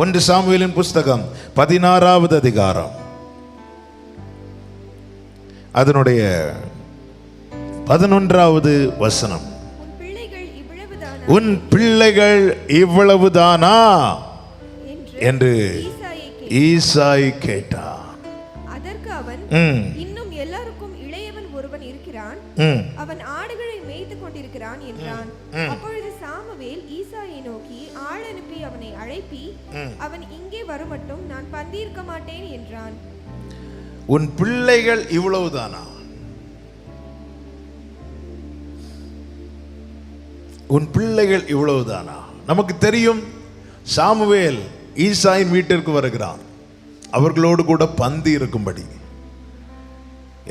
ஒன்று சாமுவேலின் புஸ்தகம் பதினாறாவது அதிகாரம். அதனுடைய பதினொன்றாவது வசனம். உன் பிள்ளைகள் இவ்வளவுதானா? உன் பிள்ளைகள் இவ்வளவுதானா என்று. ஈசாய் கேட்டா அதற்கு அவன் ஒருவன் இருக்கிறான் அவன் ஆடுகளை மேய்த்துக் கொண்டிருக்கிறான் என்றான். அப்பொழுது சாமுவேல் ஈசாயை நோக்கி ஆள் அனுப்பி அவனை அழைப்பி அவன் இங்கே வருமட்டும் நான் பந்தியிருக்க மாட்டேன் என்றான். உன் பிள்ளைகள் இவ்வளவுதானா? உன் பிள்ளைகள் இவ்வளவுதானா? நமக்கு தெரியும் சாமுவேல் ஈசாயின் வீட்டிற்கு வருகிறான். அவர்களோடு கூட பந்தி இருக்கும்படி.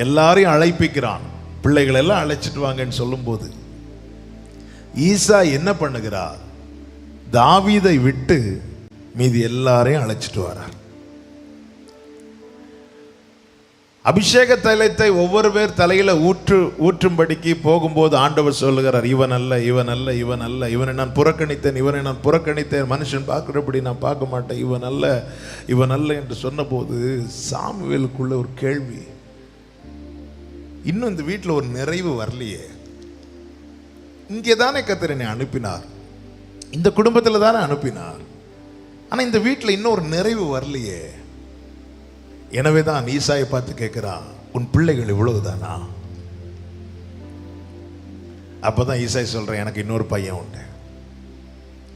எல்லாரையும் அழைப்பிக்கிறான். பிள்ளைகள் எல்லாம் அழைச்சிட்டு வாங்கன்னு சொல்லும்போது ஈசா என்ன பண்ணுகிறார்? தாவீதை விட்டு மீதி எல்லாரையும் அழைச்சிட்டு வரார். அபிஷேக தைலத்தை ஒவ்வொரு பேர் தலையில் ஊற்று ஊற்றும்படிக்கு போகும்போது ஆண்டவர் சொல்லுகிறார் இவன் அல்ல இவன் அல்ல இவன் அல்ல இவனை நான் புறக்கணித்தேன் இவனை நான் புறக்கணித்தேன் மனுஷன் பார்க்குறபடி நான் பார்க்க மாட்டேன் இவன் அல்ல இவன் அல்ல என்று சொன்னபோது சாமுவேலுக்குள்ள ஒரு கேள்வி. இன்னும் இந்த வீட்டில் ஒரு நிறைவு வரலையே. இங்கே தானே கத்தர் என்னை அனுப்பினார். இந்த குடும்பத்தில் தானே அனுப்பினார். ஆனால் இந்த வீட்டில் இன்னும் ஒரு நிறைவு வரலையே. எனவே தான் ஈசாயை பார்த்து கேட்குறான் உன் பிள்ளைகள் இவ்வளவுதானா? அப்போதான் ஈசாய் சொல்கிறேன் எனக்கு இன்னொரு பையன் உண்டு.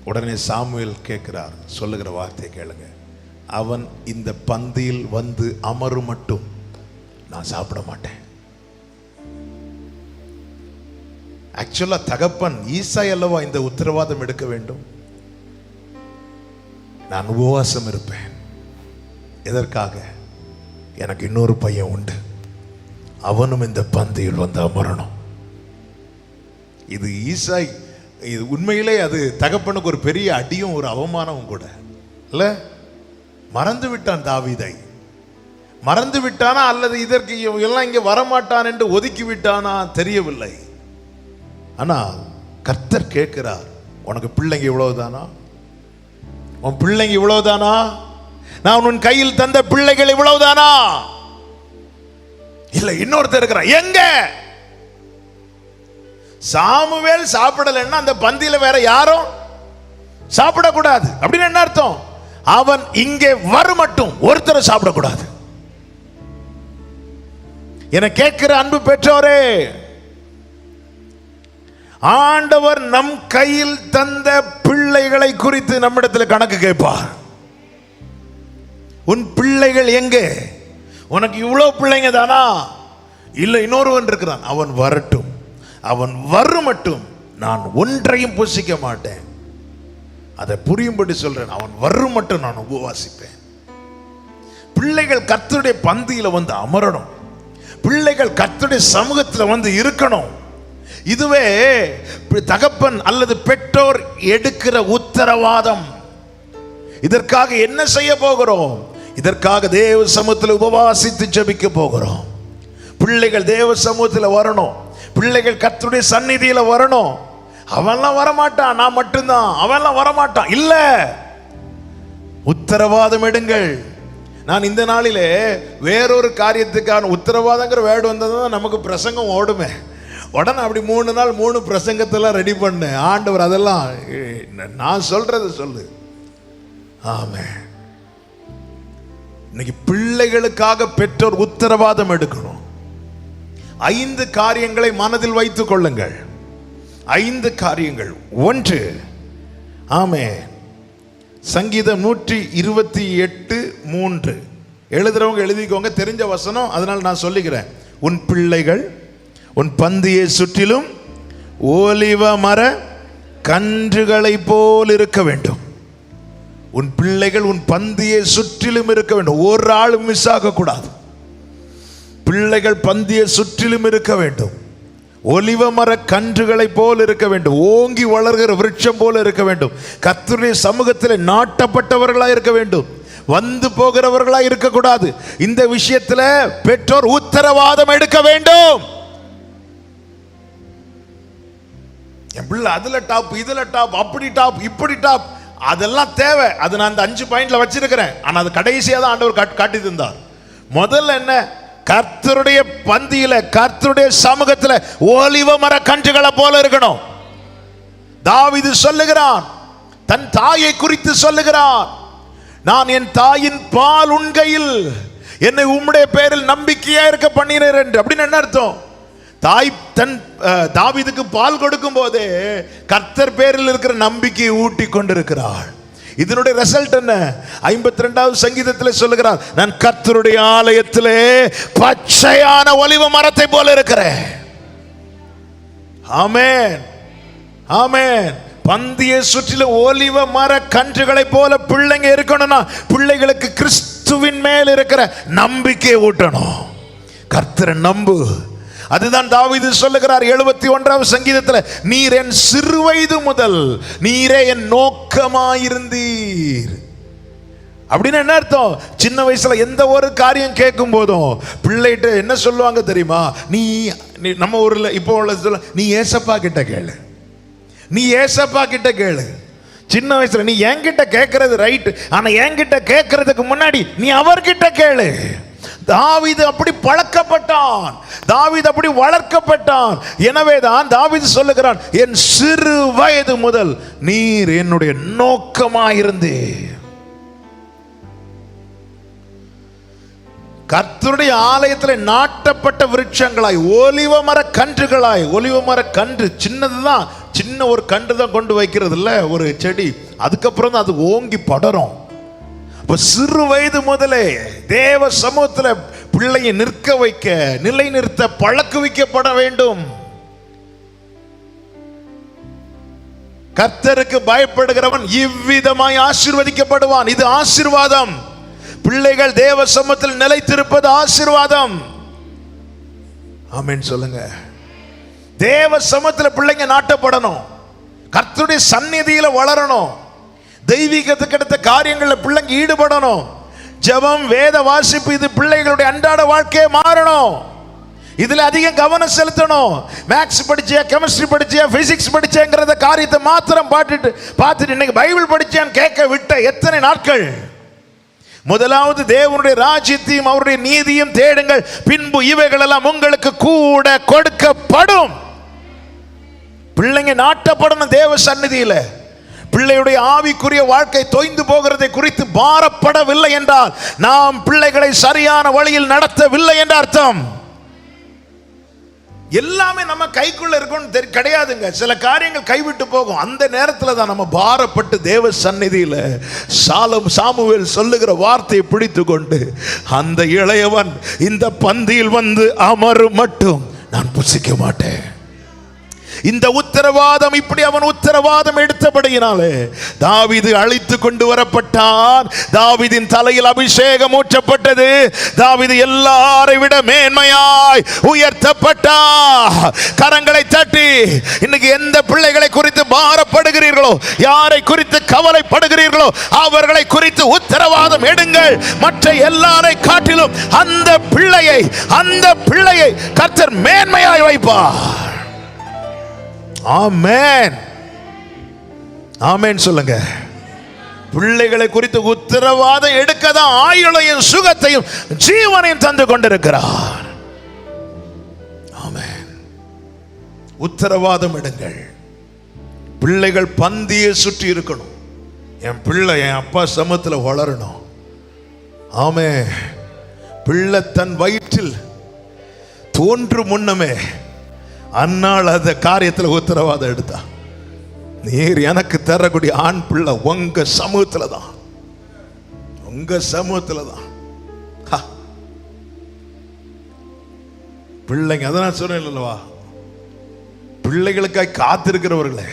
உடனே சாமுவேல் கேட்கிறார் சொல்லுகிற வார்த்தையை கேளுங்க. அவன் இந்த பந்தியில் வந்து அமரும் மட்டும் நான் சாப்பிட மாட்டேன். ஆக்சுவலாக தகப்பன் ஈசாய் அல்லவா இந்த உத்தரவாதம் எடுக்க வேண்டும்? நான் உபவாசம் இருப்பேன். எதற்காக? எனக்கு இன்னொரு பையன் உண்டு. அவனும் இந்த பந்தியில் வந்து அமரணும். இது ஈசாய் இது உண்மையிலே அது தகப்பனுக்கு ஒரு பெரிய அடியும் ஒரு அவமானமும் கூட. இல்லை? மறந்து விட்டான் தாவிதை. மறந்து விட்டானா அல்லது இதற்கு இவன் எல்லாம் இங்கே வரமாட்டான் என்று ஒதுக்கி விட்டானா தெரியவில்லை. ஆனால் கர்த்தர் கேட்கிறார் உனக்கு பிள்ளைங்க இவ்வளவுதானா? உன் பிள்ளைங்க இவ்வளவுதானா? நான் உன் கையில் தந்த பிள்ளைகள் இவ்வளவுதானா? இல்ல இன்னொருத்தர் இருக்கிறான் எங்க? சாமுவேல் சாப்பிடலைன்னா அந்த பந்தியில வேற யாரும் சாப்பிடக்கூடாது. அப்படின்னு என்ன அர்த்தம்? அவன் இங்கே வரும் மட்டும் ஒருத்தர் சாப்பிடக்கூடாது. என கேட்கிற அன்பு பெற்றோரே ஆண்டவர் நம் கையில் தந்த பிள்ளைகளை குறித்து நம்மிடத்தில் கணக்கு கேட்பார். உன் பிள்ளைகள் எங்கே? உனக்கு இவ்வளோ பிள்ளைங்க தானா? இல்லை இன்னொருவன் இருக்கிறான். அவன் வரட்டும். அவன் வரும் மட்டும். நான் ஒன்றையும் புசிக்க மாட்டேன். அதை புரியும்படி சொல்றேன். அவன் வரும் மட்டும் நான் உபவாசிப்பேன். பிள்ளைகள் கத்துடைய பந்தியில வந்து அமரணும். பிள்ளைகள் கத்துடைய சமூகத்தில் வந்து இருக்கணும். இதுவே தகப்பன் அல்லது பெற்றோர் எடுக்கிற உத்தரவாதம். இதற்காக என்ன செய்ய போகிறோம்? இதற்காக தேவ சமூகத்தில் உபவாசித்து ஜபிக்க போகிறோம். பிள்ளைகள் தேவ சமூகத்தில் வரணும். பிள்ளைகள் கத்துடைய சந்நிதியில் வரணும். அவன்லாம் வரமாட்டான் நான் மட்டும்தான். அவன்லாம் வரமாட்டான். இல்ல. உத்தரவாதம் எடுங்கள். நான் இந்த நாளிலே வேறொரு காரியத்துக்கான உத்தரவாதங்கிற வேர்டு வந்ததுதான் நமக்கு பிரசங்கம் ஓடுமே. உடனே அப்படி மூணு நாள் மூணு பிரசங்கத்தெல்லாம் ரெடி பண்ணு. ஆண்டவர் அதெல்லாம் நான் சொல்றது சொல்லு. ஆமே இன்னைக்கு பிள்ளைகளுக்காக பெற்றோர் உத்தரவாதம் எடுக்கணும். ஐந்து காரியங்களை மனதில் வைத்துக் கொள்ளுங்கள். ஐந்து காரியங்கள். ஒன்று ஆமே சங்கீதம் நூற்றி இருபத்தி எட்டு மூன்று. எழுதுறவங்க எழுதிக்கோங்க தெரிஞ்ச வசனம் அதனால் நான் சொல்லிக்கிறேன். உன் பிள்ளைகள் உன் பந்தியை சுற்றிலும் ஓலிவ மர கன்றுகளை போல் இருக்க வேண்டும். உன் பிள்ளைகள் உன் பந்தியை சுற்றிலும் இருக்க வேண்டும். ஒரு ஆளும் மிஸ் ஆகக்கூடாது. பிள்ளைகள் பந்தியை சுற்றிலும் இருக்க வேண்டும். ஒலிவ மர கன்றுகளை போல் இருக்க வேண்டும். ஓங்கி வளர்கிற விருட்சம் போல இருக்க வேண்டும். கர்த்தருடைய சமூகத்தில் நாட்டப்பட்டவர்களாக இருக்க வேண்டும். வந்து போகிறவர்களாக இருக்கக்கூடாது. இந்த விஷயத்தில் பெற்றோர் உத்தரவாதம் எடுக்க வேண்டும். என் பிள்ளை அதில் டாப் இதில் டாப் அப்படி டாப் இப்படி டாப் அதெல்லாம் தேவை. அது நான் அந்த அஞ்சு பாயிண்ட்ல வச்சிருக்கிறேன். ஆனால் அது கடைசியாக தான் ஆண்டவர் காட்- காட்டி தந்தார். முதல்ல என்ன? கர்த்தருடைய பந்தியில கர்த்தருடைய சமூகத்தில் ஒலிவ மர கன்றுகளை போல இருக்கணும். தாவிது சொல்லுகிறான் தன் தாயை குறித்து சொல்லுகிறான் நான் என் தாயின் பால் உண்கையில் என்னை உம்முடைய பெயரில் நம்பிக்கையா இருக்க பண்ணினேன் என்று. அப்படின்னு என்ன அர்த்தம்? தாய் தன் தாவிதுக்கு பால் கொடுக்கும் போதே கர்த்தர் பேரில் இருக்கிற நம்பிக்கையை ஊட்டி கொண்டிருக்கிறாள். இதனுடைய ரிசல்ட் என்ன? ஐம்பத்தி ரெண்டாவது சங்கீதத்தில் சொல்லுகிறார் நான் கர்த்தருடைய ஆலயத்திலே பச்சையான ஒலிவ மரத்தை போல இருக்கிறேன். ஆமேன். ஆமேன். பந்தியை சுற்றில ஒலிவ மர கன்றுகளை போல பிள்ளைங்க இருக்கணும்னா பிள்ளைகளுக்கு கிறிஸ்துவின் மேல் இருக்கிற நம்பிக்கையை ஊட்டணும். கர்த்தரை நம்பு. அதுதான் தாவிது சொல்லுகிறார் எழுபத்தி ஒன்றாவது சங்கீதத்தில் நீர் என் சிறுவயது முதல் நீரே என் நோக்கமாயிருந்தீர். அப்படின்னு என்ன அர்த்தம்? சின்ன வயசுல எந்த ஒரு காரியம் கேட்கும் போதும் பிள்ளைகிட்ட என்ன சொல்லுவாங்க தெரியுமா? நீ நம்ம ஊர்ல இப்போ உள்ள சொல்ல நீ ஏசப்பா கிட்ட கேளு. நீ ஏசப்பா கிட்ட கேளு. சின்ன வயசுல நீ என்கிட்ட கேட்கறது ரைட் ஆனா என்கிட்ட கேட்கறதுக்கு முன்னாடி நீ அவர்கிட்ட கேளு. தாவிது அப்படி பழக்கப்பட்டான். தாவிது அப்படி வளர்க்கப்பட்டான். எனவே தான் தாவீது சொல்லுகிறான் என் சிறு வயது முதல் நீர் என்னுடைய நோக்கமாயிருந்தே கர்த்தருடைய ஆலயத்தில் நாட்டப்பட்ட விருட்சங்களாய் ஒலிவ மர கன்றுகளாய் ஒலிவ மர கன்று சின்னதுதான் சின்ன ஒரு கன்று தான் கொண்டு வைக்கிறது இல்லை ஒரு செடி. அதுக்கப்புறம் தான் அது ஓங்கி படரும். இப்போ சிறு வயது முதலே தேவ சமூகத்தில் பிள்ளையை நிற்க வைக்க நிலை நிறுத்த வைக்கப்பட வேண்டும். கர்த்தருக்கு பயப்படுகிறவன் இவ்விதமாய் ஆசிர்வதிக்கப்படுவான். இது ஆசீர்வாதம். பிள்ளைகள் தேவ சமூகத்தில் நிலைத்திருப்பது ஆசீர்வாதம். ஆமீன் சொல்லுங்க. தேவ சமூகத்தில் பிள்ளைங்க நாட்டப்படணும். கர்த்தருடைய சந்நிதியில் வளரணும். தெய்வீகத்துக்கு அடுத்த காரியங்களில் பிள்ளைங்க ஈடுபடணும். ஜெபம் வேத வாசிப்பு இது பிள்ளைகளுடைய அன்றாட வாழ்க்கையை மாறணும். இதில் அதிகம் கவனம் செலுத்தணும். மேக்ஸ் படிச்சியா கெமிஸ்ட்ரி படிச்சியா பிசிக்ஸ் படிச்சேங்கிறத காரியத்தை மாத்திரம் பாட்டுட்டு பார்த்துட்டு இன்னைக்கு பைபிள் படிச்சேன்னு கேட்க விட்ட எத்தனை நாட்கள்? முதலாவது தேவனுடைய ராஜ்யத்தையும் அவருடைய நீதியும் தேடுங்கள். பின்பு இவைகளெல்லாம் உங்களுக்கு கூட கொடுக்கப்படும். பிள்ளைங்க நாட்டப்படணும் தேவ சந்நிதியில். பிள்ளையுடைய ஆவிக்குரிய வாழ்க்கை தொய்ந்து போகிறதை குறித்து பாரப்படவில்லை என்றால் நாம் பிள்ளைகளை சரியான வழியில் நடத்தவில்லை என்ற அர்த்தம். எல்லாமே நம்ம கைக்குள்ள இருக்கும் தெரி கிடையாதுங்க. சில காரியங்கள் கைவிட்டு போகும். அந்த நேரத்தில் தான் நம்ம பாரப்பட்டு தேவ சந்நிதியில் சாலம் சாமுவேல் சொல்லுகிற வார்த்தையை பிடித்து கொண்டு அந்த இளையவன் இந்த பந்தியில் வந்து அமரும் மட்டும். நான் புசிக்க மாட்டேன். இந்த உத்தரவாதம் இப்படி அவன் உத்தரவாதம் எடுத்தபடியினாலே தாவிது அழித்து கொண்டு வரப்பட்டான் தாவீதின் தலையில் அபிஷேகம் ஊற்றப்பட்டது. தாவிது எல்லாரை விட மேன்மையாய் உயர்த்தப்பட்டா. கரங்களை தட்டி இன்னைக்கு எந்த பிள்ளைகளை குறித்து பாரப்படுகிறீர்களோ யாரை குறித்து கவலைப்படுகிறீர்களோ அவர்களை குறித்து உத்தரவாதம் எடுங்கள். மற்ற எல்லாரை காட்டிலும் அந்த பிள்ளையை அந்த பிள்ளையை கர்த்தர் மேன்மையாய் வைப்பார். ஆமேன். ஆமேன் சொல்லுங்க. பிள்ளைகளை குறித்து உத்தரவாதம் எடுக்க தான் ஆயுளையும் சுகத்தையும் ஜீவனையும் தந்து கொண்டிருக்கிறார். ஆமேன். உத்தரவாதம் எடுங்கள். பிள்ளைகள் பந்தியை சுற்றி இருக்கணும். என் பிள்ளை என் அப்பா சமத்துல வளரணும். ஆமே பிள்ளை தன் வயிற்றில் தோன்றும் முன்னமே அன்னால் அந்த காரியத்தில் உத்தரவாதம் எடுத்தா. நீர் எனக்கு தரக்கூடிய ஆண் பிள்ளை உங்க சமூகத்தில் தான். உங்க சமூகத்தில் தான். ஹா. பிள்ளைங்க அதான் நான் சொன்னேன் இல்லவா பிள்ளைகளுக்காய் காத்திருக்கிறவர்களே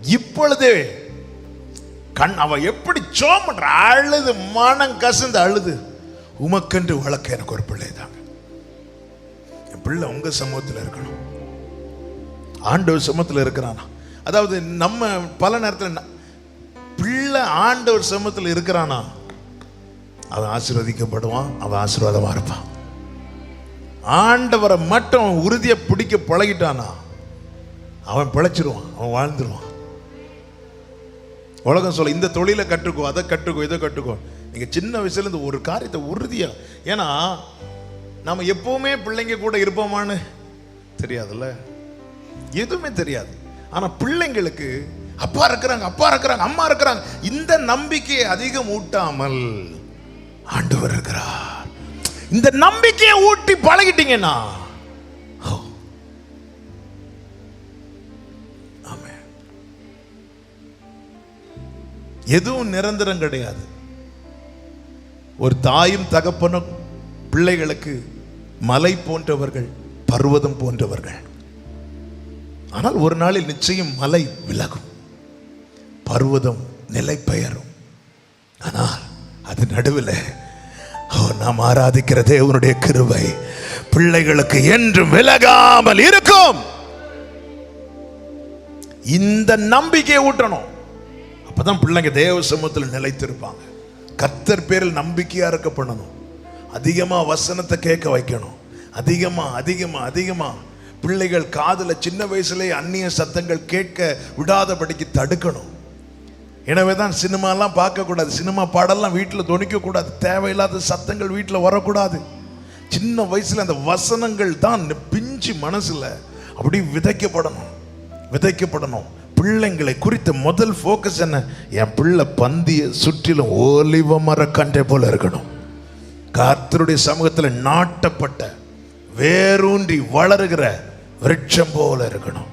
இப்பொழுதே கண் அவ எப்படி சோம் அழுது மனம் கசந்து அழுது உமக்கென்று வழக்க எனக்கு ஒரு பிள்ளை தாங்க என் பிள்ளை உங்க சமூகத்தில் இருக்கணும். ஆண்டவர் சமத்தில் இருக்கிறானா? அதாவது நம்ம பல நேரத்தில் பிள்ளை ஆண்டவர் சமத்தில் இருக்கிறானா? அவன் ஆசீர்வதிக்கப்படுவான் அவன் ஆசீர்வாதமாக இருப்பான். ஆண்டவரை மட்டும் உறுதியை பிடிக்க பழகிட்டானா? அவன் பிழைச்சிருவான் அவன் வாழ்ந்துருவான். உலகம் சொல்ல இந்த தொழிலை கற்றுக்கோ அதை கற்றுக்கோ இதை கற்றுக்கோ. நீங்கள் சின்ன வயசுலேருந்து ஒரு காரியத்தை உறுதியா ஏன்னா நம்ம எப்பவுமே பிள்ளைங்க கூட இருப்போமான்னு தெரியாதுல்ல? எதுவுமே தெரியாது. ஆனா பிள்ளைங்களுக்கு அப்பா இருக்கிறாங்க அப்பா இருக்கிறாங்க அம்மா இருக்கிறாங்க. இந்த நம்பிக்கையை அதிகம் ஊட்டாமல் ஆண்டவர் இருக்கிறார். இந்த நம்பிக்கையை ஊட்டி பழகிட்டீங்கன்னா எதுவும் நிரந்தரம் கிடையாது. ஒரு தாயும் தகப்பனும் பிள்ளைகளுக்கு மலை போன்றவர்கள் பர்வதம் போன்றவர்கள். ஆனால் ஒரு நாளில் நிச்சயம் மலை விலகும். பர்வதம் நிலை பெயரும். ஆனால் அது நடுவில் ஓ நாம் ஆராதிக்கிற தேவனுடைய கிருவை பிள்ளைகளுக்கு என்றும் விலகாமல் இருக்கும். இந்த நம்பிக்கையை ஊட்டணும். அப்பதான் பிள்ளைங்க தேவ சமூகத்தில் நிலைத்திருப்பாங்க. கர்த்தர் பேரில் நம்பிக்கையா இருக்க பண்ணணும். அதிகமா வசனத்தை கேட்க வைக்கணும். அதிகமா அதிகமா அதிகமா பிள்ளைகள் காதில் சின்ன வயசுலேயே அந்நிய சத்தங்கள் கேட்க விடாதபடிக்கு தடுக்கணும். எனவே தான் சினிமாலாம் பார்க்கக்கூடாது சினிமா பாடல்லாம் வீட்டில் துணிக்கக்கூடாது தேவையில்லாத சத்தங்கள் வீட்டில் வரக்கூடாது. சின்ன வயசில் அந்த வசனங்கள் தான் பிஞ்சு மனசில் அப்படி விதைக்கப்படணும் விதைக்கப்படணும். பிள்ளைங்களை குறித்த முதல் ஃபோக்கஸ் என்ன? என் பிள்ளை பந்தியை சுற்றிலும் ஓலிவ மரக்கன்றை போல இருக்கணும். கர்த்தருடைய சமூகத்தில் நாட்டப்பட்ட வேரூன்றி வளருகிற விருட்சம் போல இருக்கணும்.